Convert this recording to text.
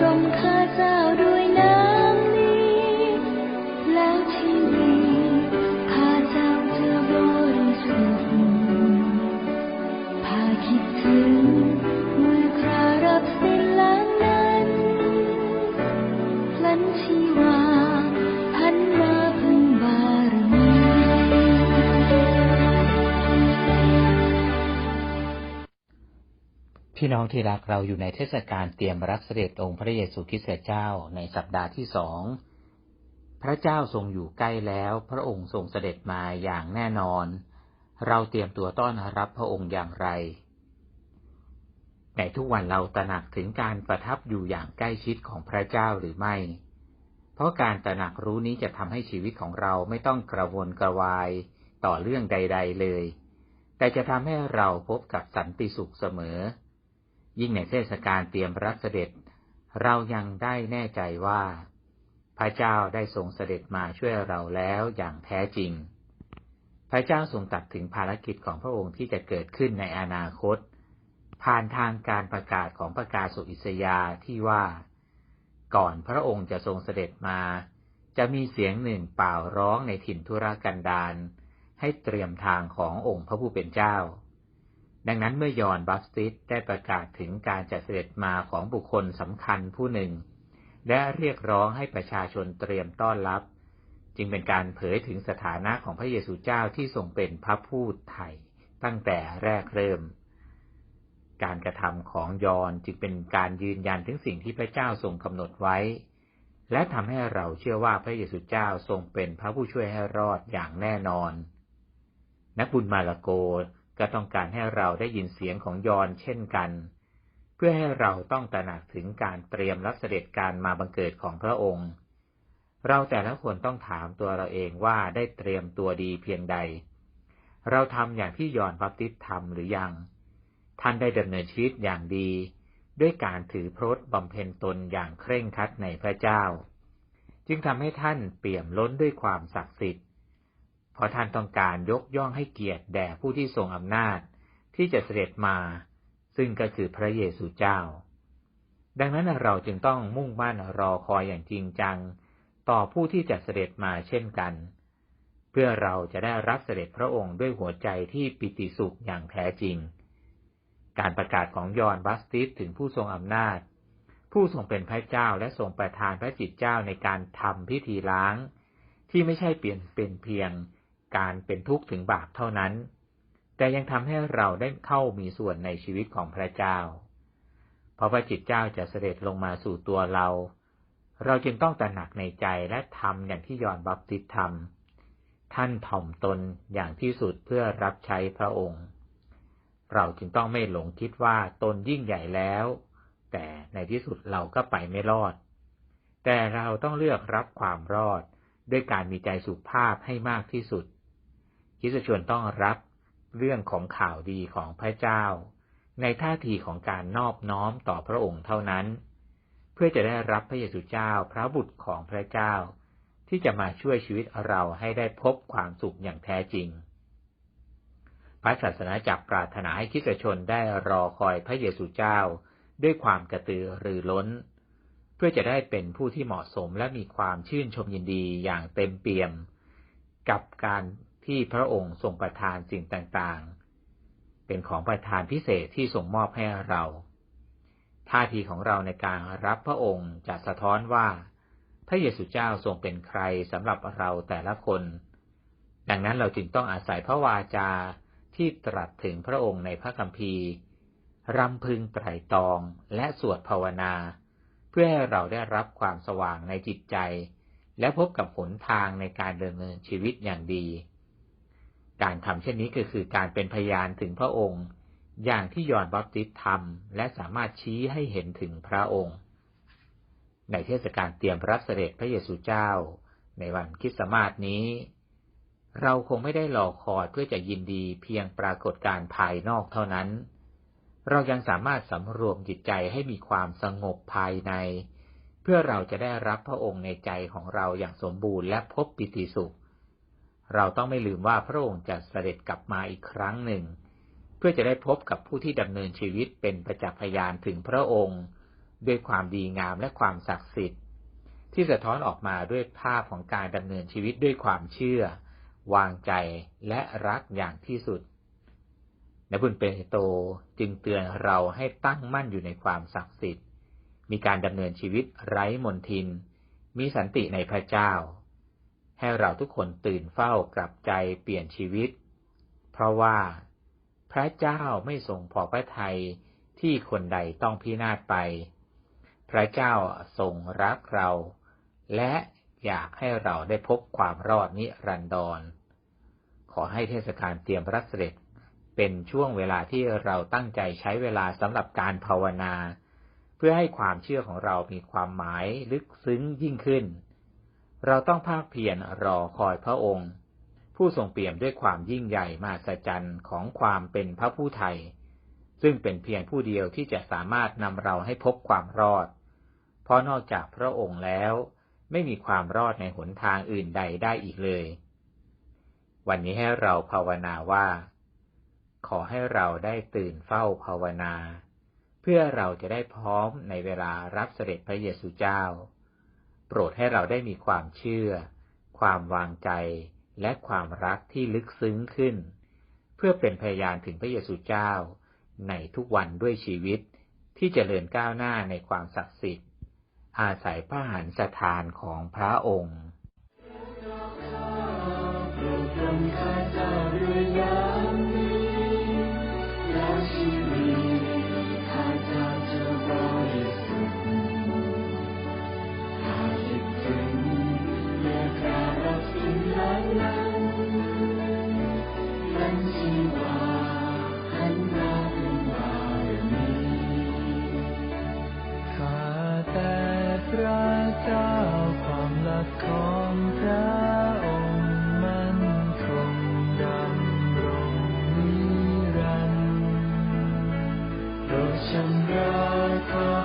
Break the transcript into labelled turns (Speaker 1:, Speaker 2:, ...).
Speaker 1: ทรงข้าเจ้าด้วย พี่น้
Speaker 2: องที่รักเราอยู่ในเทศกาลเตรียมรับเสด็จองค์พระเยซูคริสต์เจ้าในสัปดาห์ที่สอง พระเจ้าทรงอยู่ใกล้แล้ว พระองค์ทรงเสด็จมาอย่างแน่นอน เราเตรียมตัวต้อนรับพระองค์อย่างไร ในทุกวันเราตระหนักถึงการประทับอยู่อย่างใกล้ชิดของพระเจ้าหรือไม่ เพราะการตระหนักรู้นี้จะทำให้ชีวิตของเราไม่ต้องกระวนกระวายต่อเรื่องใด ๆเลย แต่จะทำให้เราพบกับสันติสุขเสมอ ยิ่งในเทศกาลเตรียมรับเสด็จ เรายังได้แน่ใจว่า พระเจ้าได้ทรงเสด็จมาช่วยเราแล้วอย่างแท้จริง พระเจ้าทรงตรัสถึงภารกิจของพระองค์ที่จะเกิดขึ้นในอนาคต ผ่านทางการประกาศของประกาศสุอิสยาที่ว่า ก่อนพระองค์จะทรงเสด็จมา จะมีเสียงหนึ่งเป่าร้องในถิ่นทุรกันดารให้เตรียมทางขององค์พระผู้เป็นเจ้า ดังนั้นเมื่อยอนบัพติสได้ประกาศถึงการจะเสด็จมาของบุคคลสำคัญผู้หนึ่ง และเรียกร้องให้ประชาชนเตรียมต้อนรับ จึงเป็นการเผยถึงสถานะของพระเยซูเจ้าที่ทรงเป็นพระผู้ไถ่ตั้งแต่แรกเริ่ม การกระทำของยอนจึงเป็นการยืนยันถึงสิ่งที่พระเจ้าทรงกำหนดไว้ และทำให้เราเชื่อว่าพระเยซูเจ้าทรงเป็นพระผู้ช่วยให้รอดอย่างแน่นอน นักบุญมาระโก ก็ต้องการให้เราได้ยินเสียงของยอนเช่นกัน เพื่อให้เราต้องตระหนักถึงการเตรียมรับเสด็จการมาบังเกิดของพระองค์ เราแต่ละคนต้องถามตัวเราเองว่าได้เตรียมตัวดีเพียงใด เราทำอย่างที่ยอนบัพติสทำหรือยัง ท่านได้ดำเนินชีวิตอย่างดี ด้วยการถือพรตบำเพ็ญตนอย่างเคร่งครัดในพระเจ้า จึงทำให้ท่านเปี่ยมล้นด้วยความศักดิ์สิทธิ์ เพราะท่านต้องการยกย่องให้เกียรติแด่ผู้ที่ทรงอำนาจที่จะเสด็จมา ซึ่งก็คือพระเยซูเจ้า ดังนั้นเราจึงต้องมุ่งมั่นรอคอยอย่างจริงจัง ต่อผู้ที่จะเสด็จมาเช่นกัน เพื่อเราจะได้รับเสด็จพระองค์ด้วยหัวใจที่ปิติสุขอย่างแท้จริง การประกาศของยอห์นบัสติสถึงผู้ทรงอำนาจ ผู้ทรงเป็นพระเจ้าและทรงประทานพระจิตเจ้าในการทำพิธีล้างที่ไม่ใช่เปลี่ยนเป็นเพียง การเป็นทุกข์ถึงบาปเท่านั้น แต่ยังทำให้เราได้เข้ามีส่วนในชีวิตของพระเจ้า เพราะพระจิตเจ้าจะเสด็จลงมาสู่ตัวเรา เราจึงต้องตระหนักในใจและทำอย่างที่ยอนบัพติสทำท่านถ่อมตนอย่างที่สุดเพื่อรับใช้พระองค์ เราจึงต้องไม่หลงคิดว่าตนยิ่งใหญ่แล้ว แต่ในที่สุดเราก็ไปไม่รอด แต่เราต้องเลือกรับความรอดด้วยการมีใจสุภาพให้มากที่สุด คริสตชนต้องรับเรื่องของข่าวดีของพระเจ้า ในท่าทีของการนอบน้อมต่อพระองค์เท่านั้น เพื่อจะได้รับพระเยซูเจ้าพระบุตรของพระเจ้า ที่จะมาช่วยชีวิตเราให้ได้พบความสุขอย่างแท้จริง พระศาสนาจักรปรารถนาให้คิสชนได้รอคอยพระเยซูเจ้า ด้วยความกระตือรือร้น เพื่อจะได้เป็นผู้ที่เหมาะสมและมีความชื่นชมยินดีอย่างเต็มเปี่ยม กับการ ที่พระองค์ทรงประทานสิ่งต่างๆ เป็นของประทานพิเศษที่ทรงมอบให้เรา ท่าทีของเราในการรับพระองค์จะสะท้อนว่า พระเยซูเจ้าทรงเป็นใครสำหรับเราแต่ละคน ดังนั้นเราจึงต้องอาศัยพระวาจาที่ตรัสถึงพระองค์ในพระคัมภีร์รำพึงไตรตรองและสวดภาวนา เพื่อให้เราได้รับความสว่างในจิตใจ และพบกับหนทางในการดำเนินชีวิตอย่างดี การทำเช่นนี้ก็คือการเป็นพยานถึงพระองค์ อย่างที่ยอห์นบัพติสต์ทำและสามารถชี้ให้เห็นถึงพระองค์ ในเทศกาลเตรียมรับเสด็จพระเยซูเจ้า ในวันคริสต์มาสนี้ เราคงไม่ได้รอคอยเพื่อจะยินดีเพียงปรากฏการภายนอกเท่านั้น เรายังสามารถสำรวมจิตใจให้มีความสงบภายใน เพื่อเราจะได้รับพระองค์ในใจของเราอย่างสมบูรณ์และพบปิติสุข เราต้องไม่ลืมว่าพระองค์จะเสด็จกลับมาอีกครั้งหนึ่ง เพื่อจะได้พบกับผู้ที่ดำเนินชีวิตเป็นประจักษ์พยานถึงพระองค์ ด้วยความดีงามและความศักดิ์สิทธิ์ ที่สะท้อนออกมาด้วยภาพของการดำเนินชีวิตด้วยความเชื่อ วางใจและรักอย่างที่สุดนบุญเปโตรจึงเตือนเราให้ตั้งมั่นอยู่ในความศักดิ์สิทธิ์ มีการดำเนินชีวิตไร้มนทิน มีสันติในพระเจ้า ให้เราทุกคนตื่นเฝ้ากลับใจเปลี่ยนชีวิต เพราะว่าพระเจ้าไม่ทรงพอพระทัยที่คนใดต้องพินาศไป พระเจ้าทรงรักเรา และอยากให้เราได้พบความรอดนิรันดร ขอให้เทศกาลเตรียมพระเสด็จเป็นช่วงเวลาที่เราตั้งใจใช้เวลาสำหรับการภาวนา เพื่อให้ความเชื่อของเรามีความหมายลึกซึ้งยิ่งขึ้น เราต้องภาคเพียรรอคอยพระองค์ ผู้ทรงเปี่ยมด้วยความยิ่งใหญ่มาสจันของความเป็นพระผู้ไทย ซึ่งเป็นเพียงผู้เดียวที่จะสามารถนำเราให้พบความรอด เพราะนอกจากพระองค์แล้ว ไม่มีความรอดในหนทางอื่นใดได้อีกเลย วันนี้ให้เราภาวนาว่า ขอให้เราได้ตื่นเฝ้าภาวนา เพื่อเราจะได้พร้อมในเวลารับเสด็จพระเยซูเจ้า โปรดให้เราได้มีความเชื่อ ความวางใจ และความรักที่ลึกซึ้งขึ้น เพื่อเป็นพยานถึงพระเยซูเจ้า ในทุกวันด้วยชีวิตที่จเจริญก้าวหน้าในความศักดิ์สิทธิ์ อาศัยพระหันสถานของพระองค์
Speaker 3: เจ้าความรักของพระอ
Speaker 4: งค์มัน
Speaker 3: คง
Speaker 4: ด
Speaker 3: ำรงนิ
Speaker 4: รันดร์โปร
Speaker 3: ดชำระควา